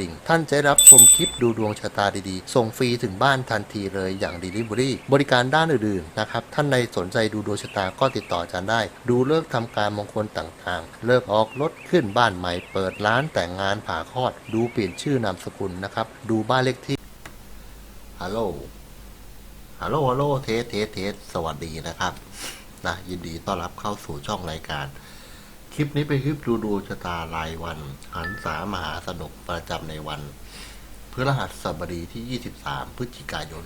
ดิ่ง ท่านจะรับชมคลิปดูดวงชะตาดีๆ ส่งฟรีถึงบ้านทันทีเลยอย่าง Delivery บริการด้านอื่นๆนะครับ ท่านใดสนใจดูดวงชะตาก็ติดต่ออาจารย์ได้ ดูเลิกษ์ทำการมงคลต่างๆ เลิกออกรถขึ้นบ้านใหม่ เปิดร้านแต่งงานผ่าคลอด ดูเปลี่ยนชื่อนามสกุลนะครับ ดูบ้านเลขที่ ฮัลโหล ฮัลโหล ฮัลโหล เทสเทสเทสสวัสดีนะครับ นะยินดีต้อนรับเข้าสู่ช่องรายการ คลิปนี้เป็นคลิปดูดวงชะตารายวัน หันษามหาสนุกประจำในวันพฤหัสบดีที่ 23 พฤศจิกายน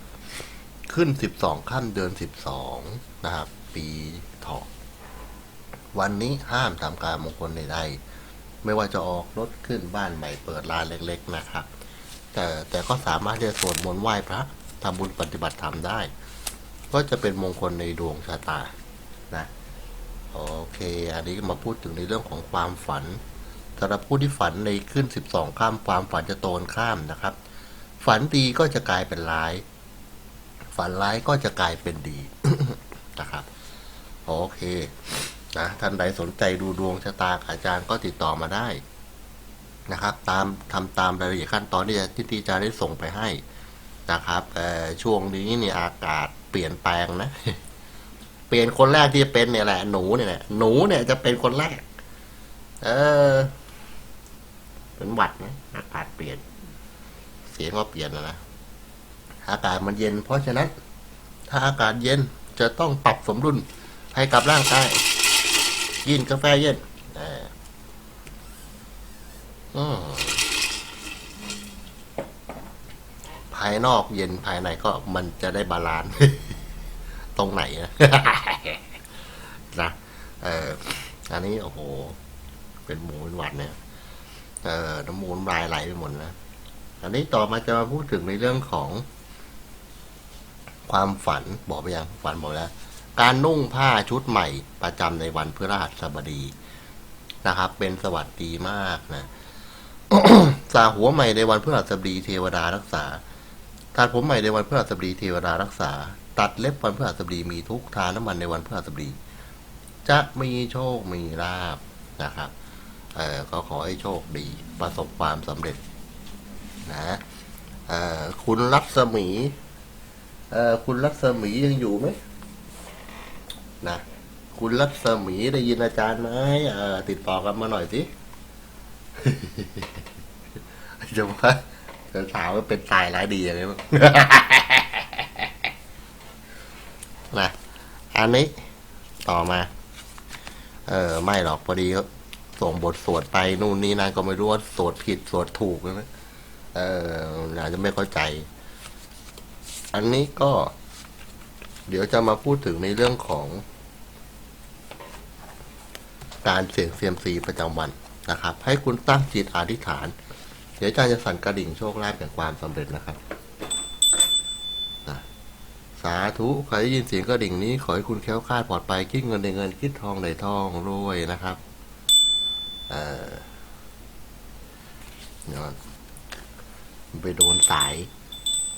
2566 ขึ้น 12ค่ำเดือน 12 นะครับ ปีถาะวันนี้ห้ามทำการมงคลใดๆ ไม่ว่าจะออกรถขึ้นบ้านใหม่เปิดร้านเล็กๆ นะครับ แต่แต่ก็สามารถที่จะสวดมนต์ไหว้พระทำบุญปฏิบัติธรรมได้ ก็จะเป็นมงคลในดวงชะตานะ โอเค อันนี้มาพูดถึงในเรื่องของความฝันสำหรับผู้ที่ฝันในขึ้น 12 ข้ามความฝันจะโตนข้ามนะครับ ฝันดีก็จะกลายเป็นร้าย ฝันร้ายก็จะกลายเป็นดีนะครับโอเคนะท่านใดสนใจดูดวงชะตาอาจารย์ก็ติดต่อมาได้นะครับ ตามทำตามรายละเอียดขั้นตอนที่จะที่ที่จะได้ส่งไปให้นะครับช่วงนี้เนี่ยอากาศเปลี่ยนแปลงนะ เปลี่ยนคนแรกที่จะเป็นเนี่ยแหละหนูเนี่ยแหละหนูเนี่ยจะเป็นคนแรก เออ เป็นหวัดนะอากาศเปลี่ยน เสียงก็เปลี่ยนนะอากาศมันเย็น เพราะฉะนั้น ถ้าอากาศเย็นจะต้องปรับสมดุลให้กับร่างกายกินกาแฟเย็นอออืมภายนอกเย็นภายในก็มันจะได้บาลานซ์ ตรงไหนนะนะเอออันนี้โอ้โห เป็นหมูเป็นหวัดเนี่ย เออน้ำมูลลายไหลไปหมดนะอันนี้ต่อมาจะมาพูดถึงในเรื่องของ ความฝันบอกไปยังฝันบอกแล้ว การนุ่งผ้าชุดใหม่ประจำในวันพฤหัสบดีนะครับ เป็นสวัสดีมากนะสาหัวใหม่ในวันพฤหัสบดีเทวดารักษาตัดผมใหม่ในวันพฤหัสบดีเทวดารักษา ตัดเล็บวันพฤหัสบดีมีทุกทานน้ำมันในวันพฤหัสบดี จะมีโชคมีลาบนะครับเออก็ขอให้โชคดีประสบความสำเร็จนะเออคุณรัศมีเออคุณรัศมียังอยู่ไหมนะคุณรัศมีได้ยินอาจารย์ไหมเออติดต่อกันมาหน่อยสิจะว่าจะถามว่าเป็นตายร้ายดีอะไรบ้าง นะอันนี้ต่อมา เออไม่หรอกพอดีเขาส่งบทสวดไปนู่นนี่นั่นก็ไม่รู้ว่าสวดผิดสวดถูกนะเอออาจจะไม่เข้าใจ อันนี้ก็ เดี๋ยวจะมาพูดถึงในเรื่องของ การเสี่ยงเซียมซีประจำวันนะครับ ให้คุณตั้งจิตอธิษฐาน เดี๋ยวอาจารย์จะสั่นกระดิ่งโชคลาภแห่งความสำเร็จนะครับ สาธุใครได้ยินเสียงกระดิ่งนี้ ขอให้คุณแค้วคลาดปลอดภัยคิดเงินในเงินคิดทองในทองรวยนะครับเออเดี๋ยวไปโดนสาย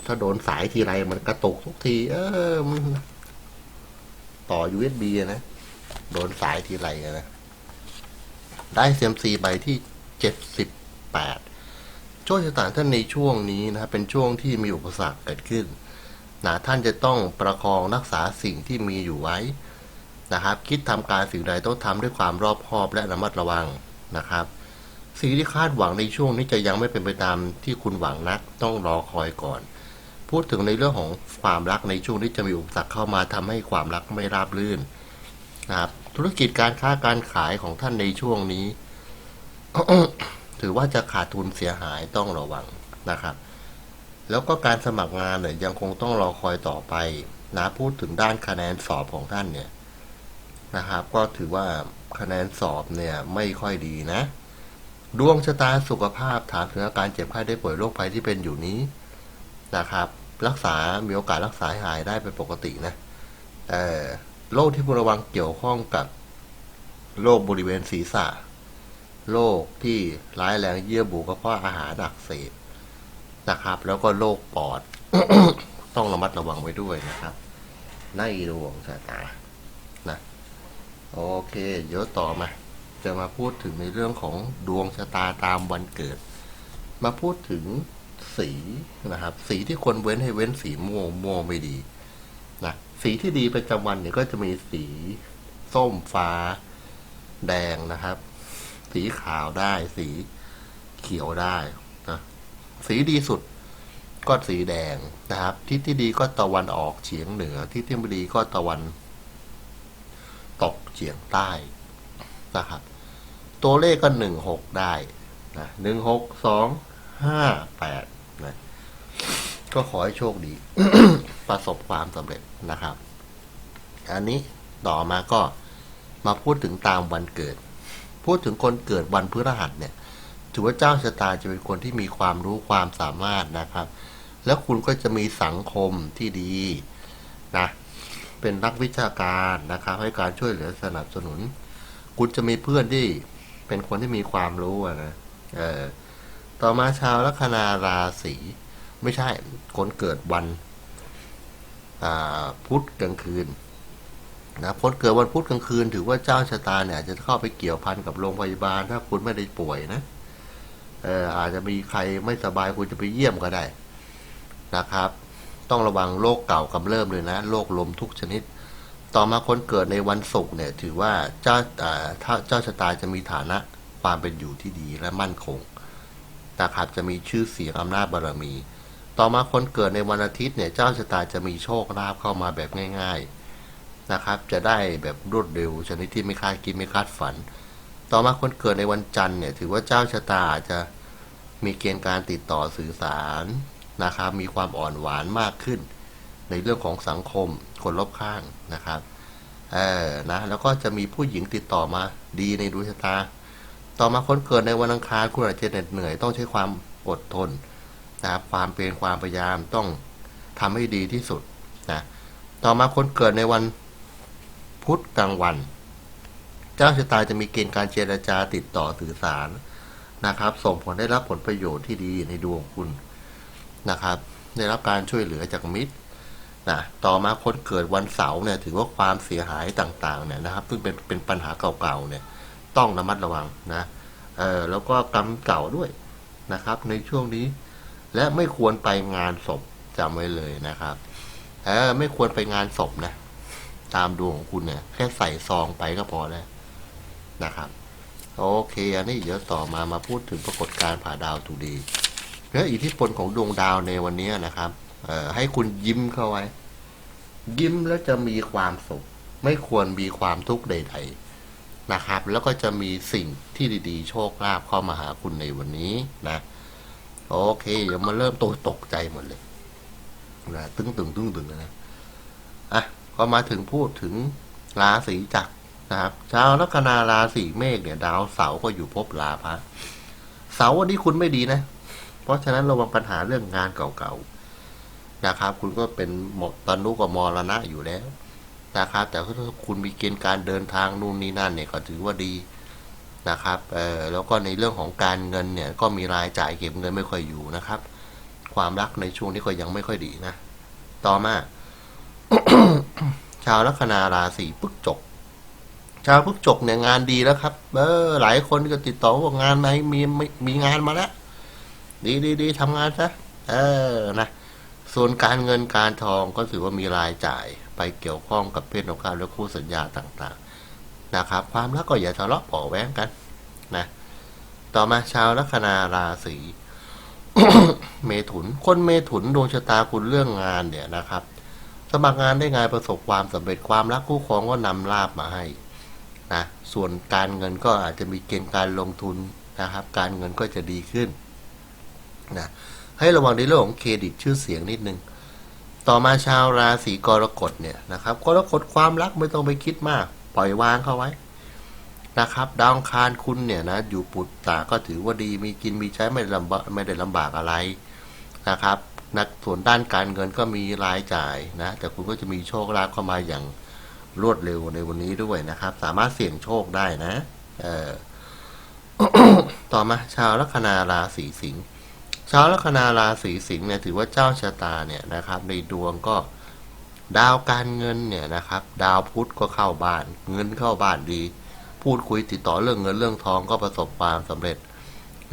ถ้าโดนสายทีไรมันกระตุกทุกที เออมันต่อ USB อะนะโดนสายทีไรอะนะได้เซียมซีใบที่เจ็ดสิบแปดโชคชะตาท่านในช่วงนี้นะเป็นช่วงที่มีอุปสรรคเกิดขึ้น นะท่านจะต้องประคองรักษาสิ่งที่มีอยู่ไว้นะครับ คิดทำการสิ่งใดต้องทำด้วยความรอบคอบและระมัดระวังนะครับ สิ่งที่คาดหวังในช่วงนี้จะยังไม่เป็นไปตามที่คุณหวังนักต้องรอคอยก่อน พูดถึงในเรื่องของความรักในช่วงที่จะมีอุปสรรคเข้ามาทำให้ความรักไม่ราบรื่นนะครับ ธุรกิจการค้าการขายของท่านในช่วงนี้ ถือว่าจะขาดทุนเสียหายต้องระวังนะครับ แล้วก็การสมัครงานเนี่ยยังคงต้องรอคอยต่อไปนะพูดถึงด้านคะแนนสอบของท่านเนี่ยนะครับ ก็ถือว่าคะแนนสอบเนี่ยไม่ค่อยดีนะ ดวงชะตาสุขภาพถามถึงอาการเจ็บไข้ได้ป่วยโรคภัยที่เป็นอยู่นี้นะครับ รักษา มีโอกาสรักษาหายได้เป็นปกตินะเอ่อโรคที่ควรระวังเกี่ยวข้องกับโรคบริเวณศีรษะโรคที่ร้ายแรงเยื่อบุกระเพาะอาหารอักเสบ นะครับ แล้วก็โรคปอด ต้องระมัดระวังไว้ด้วยนะครับ ในดวงชะตานะโอเค เดี๋ยวต่อมา จะมาพูดถึงในเรื่องของดวงชะตาตามวันเกิด มาพูดถึงสีนะครับ สีที่ควรเว้นให้เว้นสีม่วงม่วงไม่ดีนะสีที่ดีประจำวันเนี่ยก็จะมีสีส้มฟ้า แดงนะครับ สีขาวได้สีเขียวได้ สีดีสุดก็สีแดงนะครับ ทิศที่ดีก็ตะวันออกเฉียงเหนือ ทิศที่ไม่ดีก็ตะวัน ตกเฉียงใต้นะครับ ตัวเลขก็หนึ่งหกได้นะหนึ่งหกสองห้าแปดนะก็ขอให้โชคดี ประสบความสำเร็จนะครับ อันนี้ต่อมาก็มาพูดถึงตามวันเกิด พูดถึงคนเกิดวันพฤหัสเนี่ย ถือว่าเจ้าชะตาจะเป็นคนที่มีความรู้ความสามารถนะครับ แล้วคุณก็จะมีสังคมที่ดีนะเป็นนักวิชาการนะครับ ให้การช่วยเหลือสนับสนุน คุณจะมีเพื่อนที่เป็นคนที่มีความรู้นะเออต่อมาชาวลัคนาราศีไม่ใช่คนเกิดวันพุธกลางคืนนะคนเกิดวันพุธกลางคืน ถือว่าเจ้าชะตาเนี่ยจะเข้าไปเกี่ยวพันกับโรงพยาบาลถ้าคุณไม่ได้ป่วยนะ อออาจจะมีใครไม่สบายคุณจะไปเยี่ยมก็ได้นะครับ ต้องระวังโรคเก่ากำเริบเลยนะโรคลมทุกชนิด ต่อมาคนเกิดในวันศุกร์เนี่ย ถือว่าเจ้าถ้าเจ้าชะตาจะมีฐานะความเป็นอยู่ที่ดีและมั่นคงนะครับจะมีชื่อเสียงอำนาจบารมี ต่อมาคนเกิดในวันอาทิตย์เนี่ยเจ้าชะตาจะมีโชคลาภเข้ามาแบบง่าย ๆนะครับ จะได้แบบรวดเร็วชนิดที่ไม่คาดคิดไม่คาดฝัน ต่อมาคนเกิดในวันจันทร์เนี่ยถือว่าเจ้าชะตาอาจจะ มีเกณฑ์การติดต่อสื่อสารนะครับ มีความอ่อนหวานมากขึ้น ในเรื่องของสังคมคนรอบข้างนะครับเออนะแล้วก็จะมีผู้หญิงติดต่อมาดีในดวงชะตา ต่อมาคนเกิดในวันอังคารคุณอาจจะเหน็ดเหนื่อยต้องใช้ความอดทนนะครับความเพียรความพยายามต้องทำให้ดีที่สุดนะต่อมาคนเกิดในวันพุธกลางวัน เจ้าชะตาจะมีเกณฑ์การเจรจาติดต่อสื่อสาร นะครับ ส่งผลได้รับผลประโยชน์ที่ดีในดวงคุณนะครับ ได้รับการช่วยเหลือจากมิตรนะต่อมาคนเกิดวันเสาร์เนี่ยถือว่าความเสียหายต่างๆเนี่ยนะครับ ซึ่งเป็นเป็นปัญหาเก่าๆเนี่ยต้องระมัดระวังนะเออแล้วก็กรรมเก่าด้วยนะครับ ในช่วงนี้ และไม่ควรไปงานศพจำไว้เลยนะครับเออไม่ควรไปงานศพนะ ตามดวงของคุณเนี่ยแค่ใส่ซองไปก็พอแล้วนะครับ โอเค อันนี้เดี๋ยวต่อมามาพูดถึงปรากฏการณ์ผ่าดาวทูดีและอิทธิพลของดวงดาวในวันนี้นะครับเออให้คุณยิ้มเข้าไว้ ยิ้มแล้วจะมีความสุข ไม่ควรมีความทุกข์ใด ๆนะครับ แล้วก็จะมีสิ่งที่ดีๆ โชคลาภเข้ามาหาคุณในวันนี้นะโอเค เดี๋ยวมาเริ่มตัวตกใจหมดเลยนะตึงตึงตึงตึงนะอะก็มาถึงพูดถึงราศีจักร นะครับชาวลัคนาราศีเมษเนี่ยดาวเสาก็อยู่ภพลาภะเสาวันนี้คุณไม่ดีนะ เพราะฉะนั้นระวังปัญหาเรื่องงานเก่าๆนะครับ คุณก็เป็นหมดตนุกับมรณะอยู่แล้วนะครับแต่ถ้าคุณมีเกณฑ์การเดินทางนู่นนี่นั่นเนี่ยก็ถือว่าดีนะครับเออแล้วก็ในเรื่องของการเงินเนี่ย ก็มีรายจ่ายเก็บเงินไม่ค่อยอยู่นะครับ ความรักในช่วงนี้ก็ยังไม่ค่อยดีนะ ต่อมา ชาวลัคนาราศีพฤกจก ชาวพฤกจกเนี่ยงานดีแล้วครับ เออ หลายคนก็ติดต่อว่างานไหนมีมีมีงานมาแล้ว ดีดีดีทำงานซะเออนะส่วนการเงินการทองก็ถือว่ามีรายจ่าย ไปเกี่ยวข้องกับเพศตรงข้ามและคู่สัญญาต่างๆ นะครับ ความรักก็อย่าทะเลาะเบาะแว้งกัน นะ ต่อมาชาวลัคนาราศีเมถุน คนเมถุนดวงชะตาคุณเรื่องงานเนี่ยนะครับ สมัครงานได้งานประสบความสำเร็จความรักคู่ครองก็นำลาบมาให้ นะส่วนการเงินก็อาจจะมีเกณฑ์การลงทุนนะครับ การเงินก็จะดีขึ้นนะให้ระวังในเรื่องของเครดิตชื่อเสียงนิดนึงต่อมาชาวราศีกรกฎเนี่ยนะครับกรกฎความรักไม่ต้องไปคิดมาก ปล่อยวางเข้าไว้นะครับดาวคารคุณเนี่ยนะอยู่ปุตตาก็ถือว่าดีมีกินมีใช้ไม่ได้ลำบากไม่ได้ลำบากอะไรนะครับนักส่วนด้านการเงินก็มีรายจ่ายนะแต่คุณก็จะมีโชคลาภเข้ามาอย่าง รวดเร็วในวันนี้ด้วยนะครับ สามารถเสี่ยงโชคได้นะ เออต่อมาชาวลัคนาราศีสิงห์ชาวลัคนาราศีสิงห์เนี่ยถือว่าเจ้าชะตาเนี่ยนะครับ ในดวงก็ดาวการเงินเนี่ยนะครับ ดาวพุธก็เข้าบ้าน เงินเข้าบ้านดี พูดคุยติดต่อเรื่องเงินเรื่องทองก็ประสบความสำเร็จ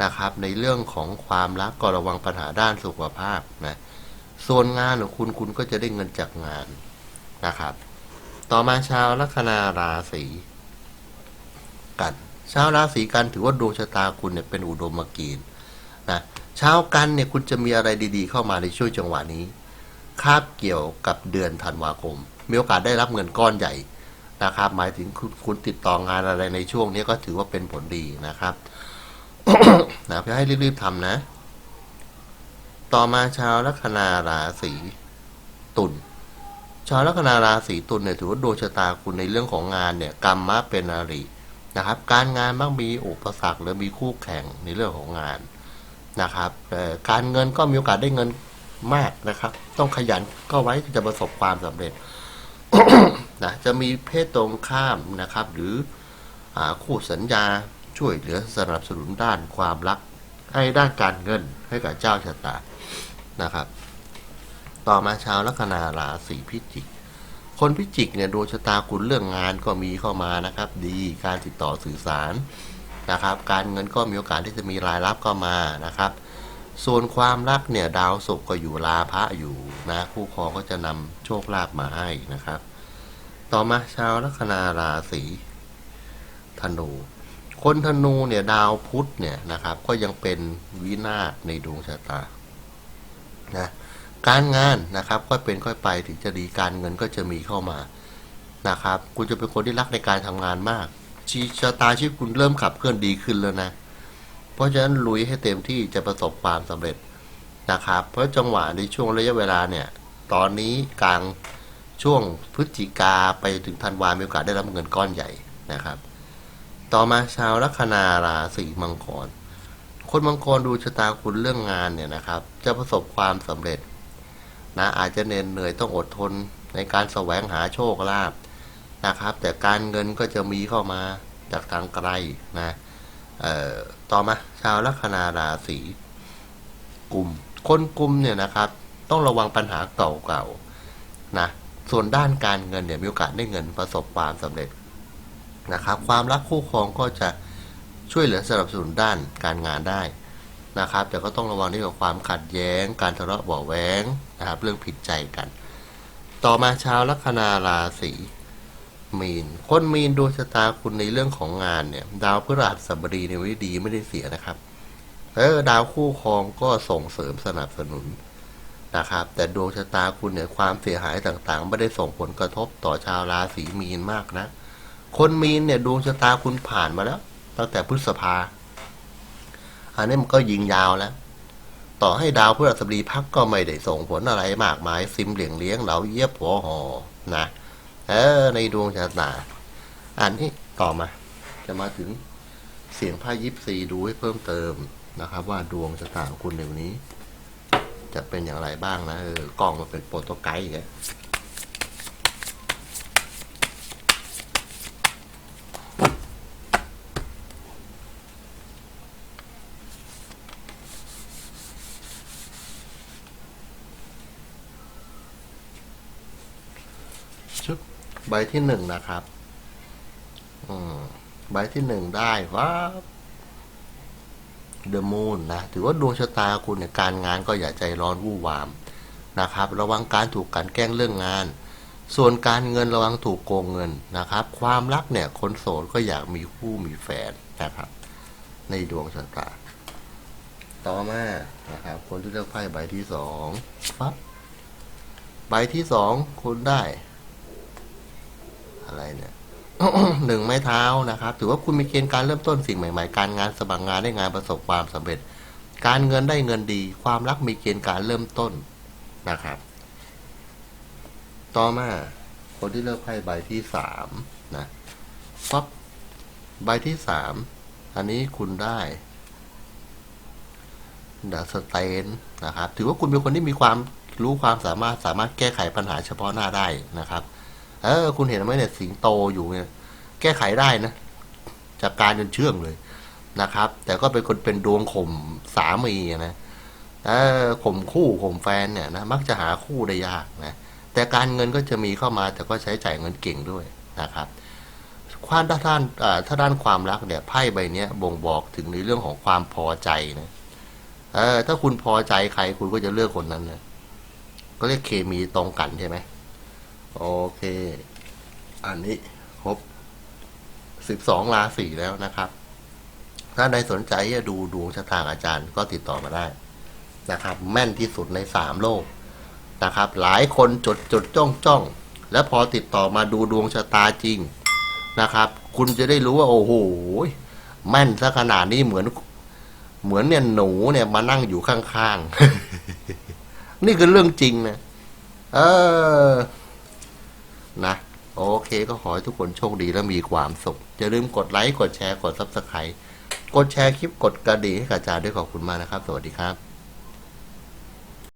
นะครับ ในเรื่องของความรักก็ระวังปัญหาด้านสุขภาพนะส่วนงานของคุณคุณก็จะได้เงินจากงานนะครับ ต่อมาชาวลัคนาราศีกันชาวราศีกันถือว่าดวงชะตาคุณเนี่ยเป็นอุดมกีนนะชาวกันเนี่ยคุณจะมีอะไรดีๆ เข้ามาในช่วงจังหวะนี้คาบเกี่ยวกับเดือนธันวาคม มีโอกาสได้รับเงินก้อนใหญ่นะครับ หมายถึงคุณคุณติดต่องานอะไรในช่วงนี้ก็ถือว่าเป็นผลดีนะครับนะเพื่อให้รีบๆทำนะ ต่อมาชาวลัคนาราศีตุล ชาวลัคนาราศีตุลเนี่ยถือว่าดวงชะตาคุณในเรื่องของงานเนี่ยกรรมมาเป็นอารินะครับ การงานบ้างมีอุปสรรคหรือมีคู่แข่งในเรื่องของงานนะครับการเงินก็มีโอกาสได้เงินมากนะครับ ต้องขยันก็ไว้จะประสบความสำเร็จนะจะมีเพศตรงข้ามนะครับ หรืออาคู่สัญญาช่วยเหลือสนับสนุนด้านความรักให้ด้านการเงินให้กับเจ้าชะตานะครับ ต่อมาชาวลัคนาราศีพิจิก คนพิจิกเนี่ยดวงชะตาคุณเรื่องงานก็มีเข้ามานะครับ ดีการติดต่อสื่อสารนะครับ การเงินก็มีโอกาสที่จะมีรายรับเข้ามานะครับ ส่วนความรักเนี่ยดาวศุกร์ก็อยู่ลาพระอยู่นะคู่ครองก็จะนำโชคลาภมาให้นะครับ ต่อมาชาวลัคนาราศีธนูคนธนูเนี่ยดาวพุธเนี่ยนะครับ ก็ยังเป็นวินาศในดวงชะตานะ การงานนะครับก็เป็นค่อยไปถึงจะดีการเงินก็จะมีเข้ามานะครับ คุณจะเป็นคนที่รักในการทำงานมากชีชะตาชีวิตคุณเริ่มขับเคลื่อนดีขึ้นแล้วนะ เพราะฉะนั้นลุยให้เต็มที่จะประสบความสำเร็จนะครับ เพราะจังหวะในช่วงระยะเวลาเนี่ย ตอนนี้กลางช่วงพฤศจิกาไปถึงธันวามีโอกาสได้รับเงินก้อนใหญ่นะครับ ต่อมาชาวลัคนาราศีมังกร คนมังกรดูชะตาคุณเรื่องงานเนี่ยนะครับ จะประสบความสำเร็จ นะอาจจะเหน็ดเหนื่อยต้องอดทนในการแสวงหาโชคลาภนะครับ แต่การเงินก็จะมีเข้ามาจากทางไกลนะต่อมาชาวลัคนาราศีกลุ่มคนกลุ่มเนี่ยนะครับ ต้องระวังปัญหาเก่าๆนะส่วนด้านการเงินเนี่ยมีโอกาสได้เงินประสบความสำเร็จนะครับ ความรักคู่ครองก็จะช่วยเหลือสนับสนุนด้านการงานได้ นะครับ แต่ก็ต้องระวังเรื่องของความขัดแย้ง การทะเลาะเบาะแว้งนะครับ เรื่องผิดใจกัน ต่อมาชาวลัคนาราศีมีน คนมีนดวงชะตาคุณในเรื่องของงานเนี่ย ดาวพฤหัสบดีในวันนี้ดีไม่ได้เสียนะครับเออดาวคู่ครองก็ส่งเสริมสนับสนุนนะครับ แต่ดวงชะตาคุณเนี่ยความเสียหายต่างๆ ไม่ได้ส่งผลกระทบต่อชาวราศีมีนมากนะ คนมีนเนี่ยดวงชะตาคุณผ่านมาแล้ว ตั้งแต่พฤษภา อันนี้มันก็ยิงยาวแล้ว ต่อให้ดาวพฤหัสบดีพักก็ไม่ได้ส่งผลอะไรมากมาย ซิมเหลียงเลี้ยงเหลาเยียบหัวหอนะเออ ในดวงชะตาอันนี้ต่อมา จะมาถึงเสียงไพ่ยิปซีดูให้เพิ่มเติมนะครับ ว่าดวงชะตาของคุณในวันนี้ จะเป็นอย่างไรบ้างนะเออกล้องมันเป็นโปรโตไกด์อีกแล้วชุบใบที่หนึ่งนะครับ อืมใบที่หนึ่งได้ว่าเดอะมูนนะ ถือว่าดวงชะตาคุณเนี่ยการงานก็อย่าใจร้อนวู่วามนะครับ ระวังการถูกกลันแกล้งเรื่องงาน ส่วนการเงินระวังถูกโกงเงินนะครับ ความรักเนี่ยคนโสดก็อยากมีคู่มีแฟนนะครับ ในดวงชะตา ต่อมานะครับ คนที่เลือกไพ่ใบที่สองปั๊บใบที่สองคุณได้ อะไรเนี่ยหนึ่งไม้เท้านะครับ ถือว่าคุณมีเกณฑ์การเริ่มต้นสิ่งใหม่ๆ การงานสมัครงานได้งานประสบความสำเร็จ การเงินได้เงินดี ความรักมีเกณฑ์การเริ่มต้นนะครับ ต่อมาคนที่เลือกไพ่ใบที่สามนะปั๊บใบที่สามอันนี้คุณได้ดัสเตนนะครับ ถือว่าคุณเป็นคนที่มีความรู้ความสามารถสามารถแก้ไขปัญหาเฉพาะหน้าได้นะครับ เออ คุณเห็นไหมเนี่ยสิงโตอยู่เนี่ย แก้ไขได้นะ จากการจนเชื่องเลยนะครับ แต่ก็เป็นคนเป็นดวงข่มสามีนะเออข่มคู่ข่มแฟนเนี่ยนะมักจะหาคู่ได้ยากนะแต่การเงินก็จะมีเข้ามา แต่ก็ใช้จ่ายเงินเก่งด้วยนะครับความด้านด้านอ่าถ้าด้านความรักเนี่ยไพ่ใบนี้บ่งบอกถึงในเรื่องของความพอใจนะเออถ้าคุณพอใจใครคุณก็จะเลือกคนนั้นนะก็เรียกเคมีตรงกันใช่ไหม โอเค อันนี้ครบสิบสองราศีแล้วนะครับ ถ้าใครสนใจจะดูดวงชะตาอาจารย์ก็ติดต่อมาได้นะครับ แม่นที่สุดในสามโลกนะครับ หลายคนจดจดจ้องจ้องแล้วพอติดต่อมาดูดวงชะตาจริงนะครับ คุณจะได้รู้ว่า โอ้โหแม่นซะขนาดนี้เหมือน เหมือนเนี่ยหนูเนี่ยมานั่งอยู่ข้างๆ นี่คือเรื่องจริงนะ เออ นะโอเคก็ขอให้ทุกคนโชคดีและมีความสุข อย่าลืมกดไลค์ กดแชร์ กดซับสไครต์กดแชร์คลิปกดกระดิ่งให้กับอาจารย์ด้วยขอบคุณมากนะครับ สวัสดีครับ